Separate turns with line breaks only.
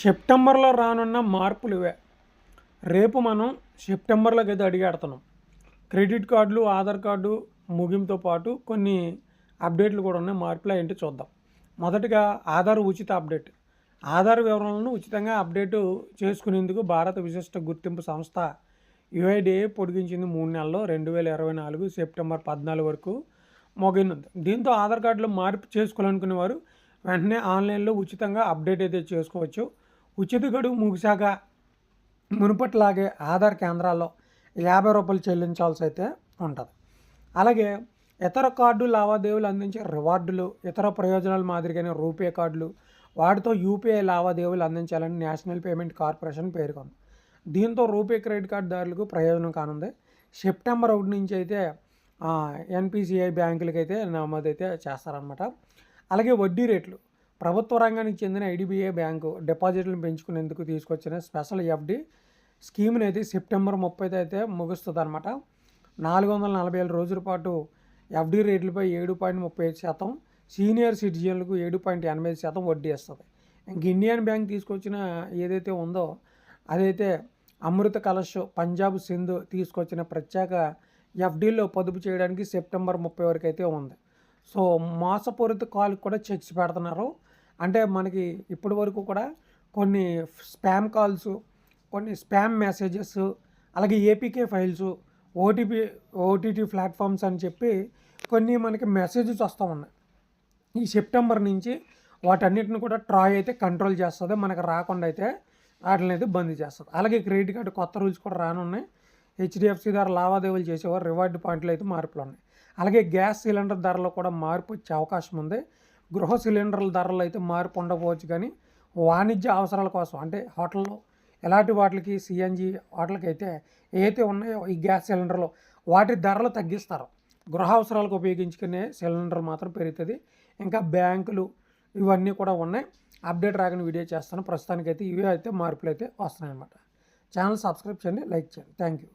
సెప్టెంబర్లో రానున్న మార్పులు ఇవే. రేపు మనం సెప్టెంబర్లోకి అయితే అడిగేడుతున్నాం క్రెడిట్ కార్డులు ఆధార్ కార్డు ముగింపుతో పాటు కొన్ని అప్డేట్లు కూడా ఉన్నాయి. మార్పులు ఏంటి చూద్దాం. మొదటగా ఆధార్ ఉచిత అప్డేట్. ఆధార్ వివరాలను ఉచితంగా అప్డేటు చేసుకునేందుకు భారత విశిష్ట గుర్తింపు సంస్థ యుఐడిఏ పొడిగించింది మూడు నెలల్లో. రెండు వేల ఇరవై నాలుగు సెప్టెంబర్ పద్నాలుగు వరకు మొగినుంది దీంతో ఆధార్ కార్డులో మార్పు చేసుకోవాలనుకునే వారు వెంటనే ఆన్లైన్లో ఉచితంగా అప్డేట్ అయితే చేసుకోవచ్చు. ఉచిత గడువు ముగిశాక మునుపట్లాగే ఆధార్ కేంద్రాల్లో యాభై రూపాయలు చెల్లించాల్సి అయితే ఉంటుంది. అలాగే ఇతర కార్డు లావాదేవీలు అందించే రివార్డులు ఇతర ప్రయోజనాల మాదిరిగానే రూపే కార్డులు వాటితో యూపీఐ లావాదేవీలు అందించాలని నేషనల్ పేమెంట్ కార్పొరేషన్ పేర్కొంది. దీంతో రూపే క్రెడిట్ కార్డుదారులకు ప్రయోజనం కానుంది. సెప్టెంబర్ ఒకటి నుంచి అయితే ఎన్పిసిఐ బ్యాంకులకి అయితే నమోదైతే చేస్తారనమాట అలాగే వడ్డీ రేట్లు. ప్రభుత్వ రంగానికి చెందిన ఐడిబిఐ బ్యాంకు డిపాజిట్లను పెంచుకునేందుకు తీసుకొచ్చిన స్పెషల్ ఎఫ్డి స్కీమ్ని అయితే సెప్టెంబర్ ముప్పైది అయితే ముగుస్తుంది అనమాట నాలుగు వందల నలభై ఏడు రోజుల పాటు ఎఫ్డి రేట్లపై ఏడు పాయింట్ ముప్పై ఐదు శాతం సీనియర్ సిటిజన్లకు ఏడు పాయింట్ ఎనభై ఐదు శాతం వడ్డీ ఇస్తుంది ఇంక ఇండియన్ బ్యాంక్ తీసుకొచ్చిన ఏదైతే ఉందో అదైతే అమృత కలశ్ పంజాబ్ సింధు తీసుకొచ్చిన ప్రత్యేక ఎఫ్డీలో పొదుపు చేయడానికి సెప్టెంబర్ ముప్పై వరకు అయితే ఉంది. సో మోసపూరిత కాల్కి కూడా చెక్స్ పెడుతున్నారు. అంటే మనకి ఇప్పటి వరకు కూడా కొన్ని స్పామ్ కాల్స్ కొన్ని స్పామ్ మెసేజెస్ అలాగే APK files OTP OTT platforms అని చెప్పి కొన్ని మనకి మెసేజెస్ వస్తూ ఉన్నాయి. ఈ సెప్టెంబర్ నుంచి వాటన్నిటిని కూడా ట్రాయ్ అయితే కంట్రోల్ చేస్తుంది. మనకు రాకుండా అయితే వాటిని అయితే బంద్ చేస్తుంది. అలాగే క్రెడిట్ కార్డు కొత్త రూల్స్ కూడా రానున్నాయి. హెచ్డిఎఫ్సి ద్వారా లావాదేవీలు చేసేవారు రివార్డ్ పాయింట్లు అయితే మార్పులు ఉన్నాయి. అలాగే గ్యాస్ సిలిండర్ ధరలో కూడా మార్పు వచ్చే అవకాశం ఉంది. గృహ సిలిండర్ల ధరలు అయితే మార్పు ఉండకపోవచ్చు కానీ వాణిజ్య అవసరాల కోసం అంటే హోటల్లో ఎలాంటి వాటికి సిఎన్జి వాటికి అయితే ఏవైతే ఉన్నాయో ఈ గ్యాస్ సిలిండర్లు వాటి ధరలు తగ్గిస్తారు. గృహ అవసరాలకు ఉపయోగించుకునే సిలిండర్ మాత్రం పెరుగుతుంది. ఇంకా బ్యాంకులు ఇవన్నీ కూడా ఉన్నాయి. అప్డేట్ రాగానే వీడియో చేస్తాను. ప్రస్తుతానికైతే ఇవే అయితే మార్పులు అయితే వస్తున్నాయి అన్నమాట ఛానల్ సబ్స్క్రైబ్ చేయండి లైక్ చేయండి. Thank you.